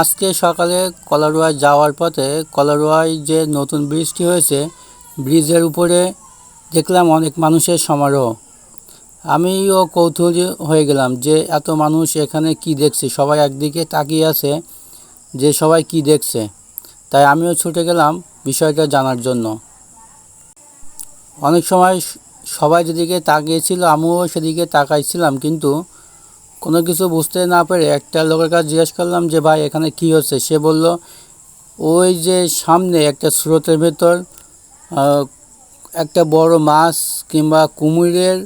আজকে সকালে কলারোয়ায় যাওয়ার পথে কলারোয়ায় যে নতুন ব্রিজটি হয়েছে, ব্রিজের উপরে দেখলাম অনেক মানুষের সমারোহ। আমিও কৌতূহলী হয়ে গেলাম যে এত মানুষ এখানে কি দেখছে? সবাই একদিকে তাকিয়ে আছে যে সবাই কি দেখছে। তাই আমিও ছুটে গেলাম বিষয়টা জানার জন্য। অনেক সময় সবাই যেদিকে তাকিয়েছিল, আমিও সেদিকে তাকাইছিলাম, কিন্তু কোনো কিছু বুঝতে না পেরে একটা লোকের কাছে জিজ্ঞেস করলাম যে, ভাই, এখানে কি হচ্ছে? সে বলল, ওই যে সামনে একটা স্রোতের ভেতর একটা বড় মাছ কিংবা কুমিরের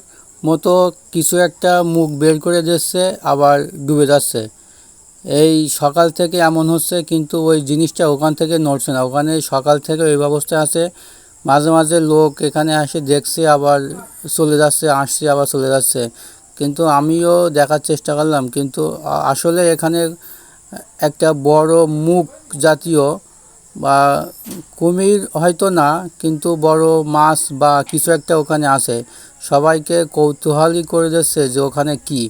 মতো কিছু একটা মুখ বের করে দিচ্ছে, আবার ডুবে যাচ্ছে। এই সকাল থেকে এমন হচ্ছে, কিন্তু ওই জিনিসটা ওখান থেকে নড়ছে না। ওখানে সকাল থেকে ওই ব্যবস্থা আছে। মাঝে মাঝে লোক এখানে আসে, দেখছে, আবার চলে যাচ্ছে, আসছে, আবার চলে যাচ্ছে। কিন্তু আমিও দেখার চেষ্টা করলাম। কিন্তু আসলে এখানে একটা বড় মুখ জাতীয় বা কুমির হয়তো না, কিন্তু বড় মাছ বা কিছু একটা ওখানে আছে। সবাইকে কৌতূহলী করে দিচ্ছে যে ওখানে কি।